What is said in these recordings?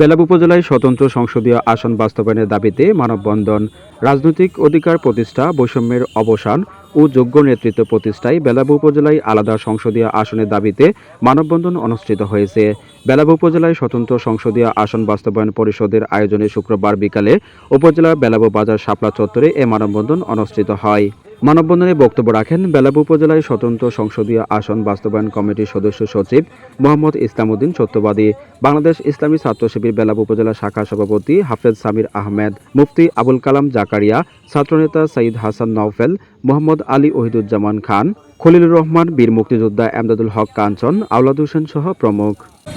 বেলাব উপজেলায় স্বতন্ত্র সংসদীয় আসন বাস্তবায়নের দাবিতে মানববন্ধন, রাজনৈতিক অধিকার প্রতিষ্ঠা, বৈষম্যের অবসান ও যোগ্য নেতৃত্ব প্রতিষ্ঠায় বেলাব উপজেলায় আলাদা সংসদীয় আসনের দাবিতে মানববন্ধন অনুষ্ঠিত হয়েছে। বেলাব উপজেলায় স্বতন্ত্র সংসদীয় আসন বাস্তবায়ন পরিষদের আয়োজনে শুক্রবার বিকালে উপজেলা বেলাব বাজার শাপলা চত্বরে এ মানববন্ধন অনুষ্ঠিত হয়। মানববন্ধনে বক্তব্য রাখেন বেলাব উপজেলায় স্বতন্ত্র সংসদীয় আসন বাস্তবায়ন কমিটির সদস্য সচিব মোহাম্মদ ইসলামউদ্দিন সত্যবাদী, বাংলাদেশ ইসলামী ছাত্র শিবির বেলাব উপজেলা শাখা সভাপতি হাফেজ সামির আহমেদ, মুফতি আবুল কালাম জাকারিয়া, ছাত্রনেতা সাইদ হাসান নওফেল, মোহাম্মদ আলী ওহিদুজ্জামান খান, খলিলুর রহমান, বীর মুক্তিযোদ্ধা এমদাদুল হক কাঞ্চন, আওলাদ হোসেন সহ প্রমুখ।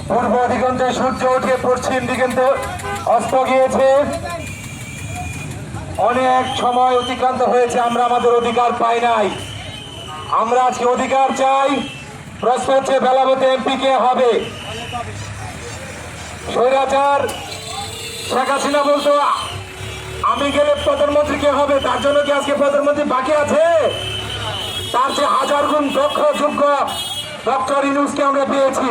পূর্ব দিগন্তে সূর্য উঠে পশ্চিম দিগন্তে অস্ত গিয়েছে। অনেক সময় অতিক্রান্ত হয়েছে, আমরা আমাদের অধিকার পাই নাই। আমরা আজকে অধিকার চাই, প্রশ্ন হচ্ছে বেলাবতে এমপি কে হবে? স্বৈরাচার, শেখ হাসিনা বলতো আমি গেলে প্রধানমন্ত্রী কে হবে? তার জন্য কি আজকে প্রধানমন্ত্রী বাকি আছে? তার যে হাজার গুণ দক্ষ, যোগ্য ডক্টর ইনুসকে আমরা পেয়েছি।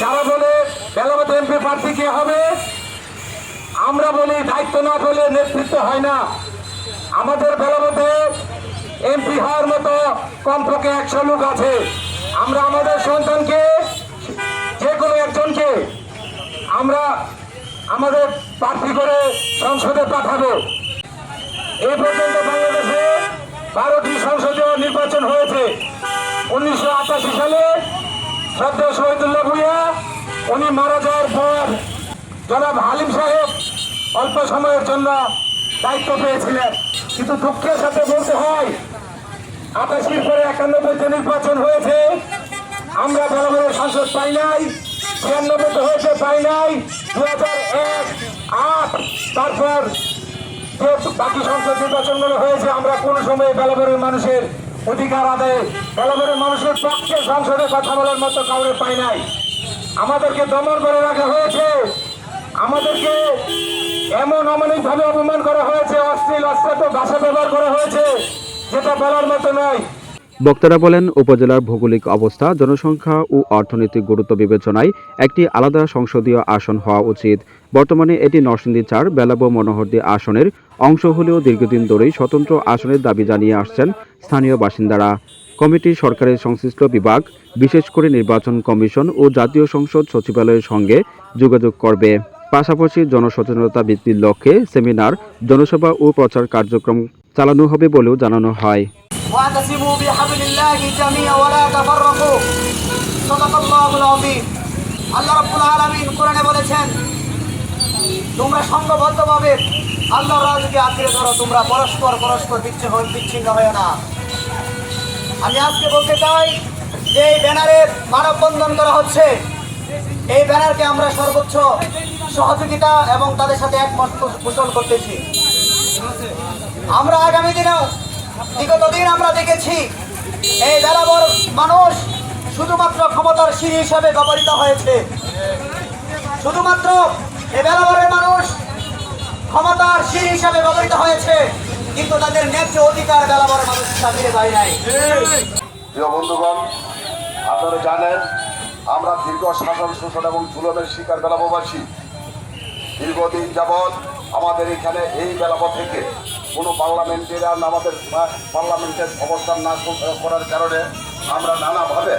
যারা বলে বেলাবত এমপি প্রার্থী কে হবে আমরা বলি দায়িত্ব না পেলে নেতৃত্ব হয় না। আমাদের বেলাবতে এমপি হওয়ার মতো কমপক্ষে একশো লোক আছে। আমরা আমাদের সন্তানকে যে কোনো একজনকে আমরা আমাদের প্রার্থী করে সংসদে পাঠাবো। এ পর্যন্ত বাংলাদেশে বারোটি সংসদীয় নির্বাচন হয়েছে। উনিশশো আটাশি সালে শ্রদ্ধা শহীদুল্লাহ ভুইয়া, উনি মারা যাওয়ার পর জনাব হালিম সাহেব অল্প সময়ের জন্য দায়িত্ব পেয়েছিলেন। কিন্তু দুঃখের সাথে বলতে হয় আটাশির পরে একানব্বইতে নির্বাচন হয়েছে। আমরা বরাবরের সংসদ পাই নাই ছিয়ানব্বইতে হয়েছে পাই নাই দু হাজার এক, আট, তারপর বাকি সংসদ নির্বাচনগুলো হয়েছে, আমরা কোন সময় বেলাবরের মানুষের অধিকার আদায়ে বেলাবরের মানুষের পক্ষে সংসদে কথা বলার মতো কাউরে পাই নাই। আমাদেরকে দমন করে রাখা হয়েছে। আমাদেরকে এমন অমানবিকভাবে অপমান করা হয়েছে, অশ্লীল অশ্লীল ভাষা ব্যবহার করা হয়েছে, যেটা বলার মতো নয়। বক্তারা বলেন, উপজেলার ভৌগোলিক অবস্থা, জনসংখ্যা ও অর্থনৈতিক গুরুত্ব বিবেচনায় একটি আলাদা সংসদীয় আসন হওয়া উচিত। বর্তমানে এটি নরসিংদী চার বেলাব মনোহরদী আসনের অংশ হলেও দীর্ঘদিন ধরেই স্বতন্ত্র আসনের দাবি জানিয়ে আসছেন স্থানীয় বাসিন্দারা। কমিটি সরকারের সংশ্লিষ্ট বিভাগ, বিশেষ করে নির্বাচন কমিশন ও জাতীয় সংসদ সচিবালয়ের সঙ্গে যোগাযোগ করবে। পাশাপাশি জনসচেতনতা বৃদ্ধির লক্ষ্যে সেমিনার, জনসভা ও প্রচার কার্যক্রম চালানো হবে বলেও জানানো হয়। বলেছেন, তোমরা সংঘবদ্ধভাবে রাজকে ধরো, তোমরা পরস্পর পরস্পর বিচ্ছিন্ন বিচ্ছিন্ন না। আমি আজকে বলতে চাই যে এই ব্যানারে মানববন্ধন করা হচ্ছে। এই ব্যানারকে আমরা সর্বোচ্চ সহযোগিতা এবং তাদের সাথে একমত পোষণ করতেছি। আমরা আগামী দিনেও বিগত দিন আমরা দেখেছি, এই বেলাবর মানুষ শুধুমাত্র ক্ষমতার সিঁড়ি হিসাবে ব্যবহৃত হয়েছে। শুধুমাত্র এই বেলাবরের মানুষ ক্ষমতার সিঁড়ি হিসাবে ব্যবহৃত হয়েছে, কিন্তু তাদের ন্যায্য অধিকার বেলাবরের মানুষ চাপিয়ে যায় নাই। প্রিয় বন্ধুগণ, আপনারা জানেন আমরা দীর্ঘ শাসন শোষণ এবং জুলমের শিকার বেলাববাসী। দীর্ঘদিন যাবৎ আমাদের এখানে এই বেলাব থেকে কোনো পার্লামেন্টের আর আমাদের পার্লামেন্টের অবস্থান না কর- করার কারণে আমরা নানাভাবে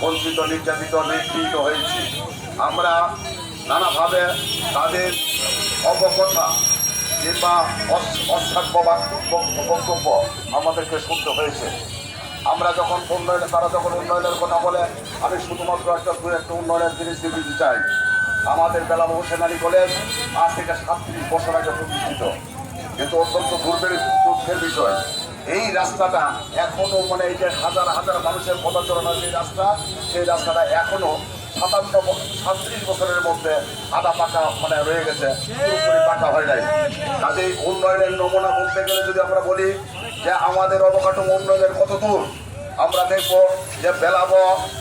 বঞ্চিত, নির্যাতিত নিগৃহীত হয়েছি। আমরা নানাভাবে তাদের অপকথা কিংবা অস- অশ্রাব্য বাক- বক্তব্য আমাদেরকে শুনতে হয়েছে। আমরা যখন উন্নয়নে, তারা যখন উন্নয়নের কথা বলে, আমি শুধুমাত্র একটা দু, একটা উন্নয়নের জিনিস দিতে চাই। আমাদের বেলাম হোসেন আলী কলেজ আজ থেকে সাতত্রিশ বছর আগে প্রতিষ্ঠিত। কিন্তু অত্যন্ত দুর্বের দুঃখের বিষয়, এই রাস্তাটা এখনও মানে এই যে হাজার হাজার মানুষের পদচারণার যে রাস্তা, সেই রাস্তাটা এখনও সাতান্ন সাতত্রিশ বছরের মধ্যে আধা পাকা মানে রয়ে গেছে পাকা হয় নাই। কাজেই উন্নয়নের নমুনা বলতে গেলে যদি আমরা বলি যে আমাদের অবকাঠামো উন্নয়নের কত দূর, আমরা দেখব যে বেলাব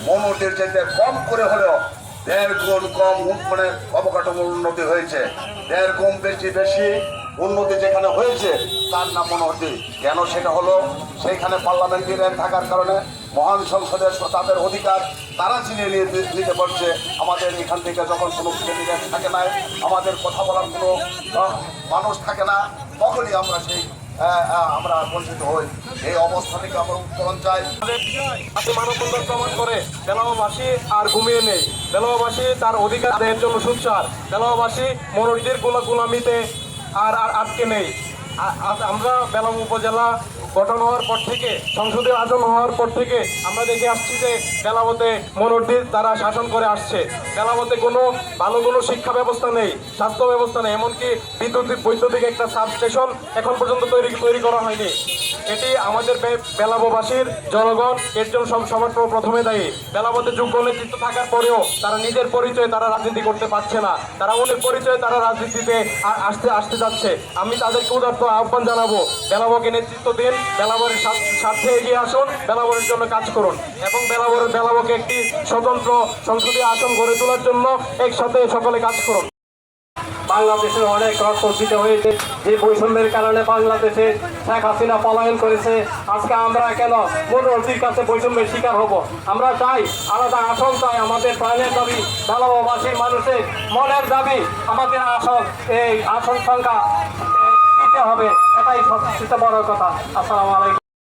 মনোটির চাইতে কম করে হলেও দেড় গুণ কম মানে অবকাঠামোর উন্নতি হয়েছে। দেড় গুণ বেশি বেশি উন্নতি যেখানে হয়েছে, তার নাম মনোহরদি কেন সেটা হলো? সেইখানে পার্লামেন্টারিয়ান থাকার কারণে মহান সংসদের তাদের অধিকার তারা চিনিয়ে নিয়ে নিতে পারছে। আমাদের এখান থেকে যখন কোনো ক্যান্ডিডেট থাকে না আমাদের কথা বলার কোনো মানুষ থাকে না, তখনই আমরা সেই আমরা বঞ্চিত হই। এই অবস্থা থেকে আমরা উত্তরণ চাই। মানববন্ধন প্রমাণ করে বেলাবাসী আর ঘুমিয়ে নেই। বেলাবাসী তার অধিকার আদায়ের জন্য সুচার বেলাবাসী মনোরীদের গোলা গোলামিতে আর আর আটকে নেই। আমরা বেলাম উপজেলা গঠন হওয়ার পর থেকে, সংসদে আসন হওয়ার পর থেকে আমরা দেখে আসছি যে বেলাবতে মনোরীর তারা শাসন করে আসছে। বেলাবতে কোনো ভালো কোনো শিক্ষা ব্যবস্থা নেই, স্বাস্থ্য ব্যবস্থা নেই, এমনকি বিদ্যুৎ বৈদ্যুতিক একটা সাবস্টেশন এখন পর্যন্ত তৈরি তৈরি করা হয়নি। এটি আমাদের বেলাবোবাসীর জনগণ এর জন্য সব সবার প্রথমে দায়ী। বেলাবতে যোগ্য নেতৃত্ব থাকার পরেও তারা নিজের পরিচয়ে তারা রাজনীতি করতে পারছে না। তারা অনেক পরিচয়ে তারা রাজনীতিতে আসতে আসতে যাচ্ছে। আমি তাদেরকে উদার্ত আহ্বান জানাব। বেলাবকে নেতৃত্ব দিন, বেলাবরের স্বার্থ- এগিয়ে আসুন, বেলাবরের জন্য কাজ করুন। এবং বেলাবরের বেলাবকে একটি স্বতন্ত্র সংসদীয় আসন গড়ে তোলার জন্য একসাথে সকলে কাজ করুন। বাংলাদেশে অনেক রক্ত হয়েছে। যে বৈষম্যের কারণে বাংলাদেশে শেখ হাসিনা পলায়ন করেছে। আজকে আমরা কেন মনোরতির কাছে বৈষম্যের শিকার হব? আমরা চাই, আলাদা আসন চাই আমাদের প্রাণের দাবি। ভালোবাসীর মানুষের মনের দাবি, আমাদের আসন, এই আসন সংখ্যা হবে। এটাই সবচেয়ে বড় কথা। আসসালামু আলাইকুম।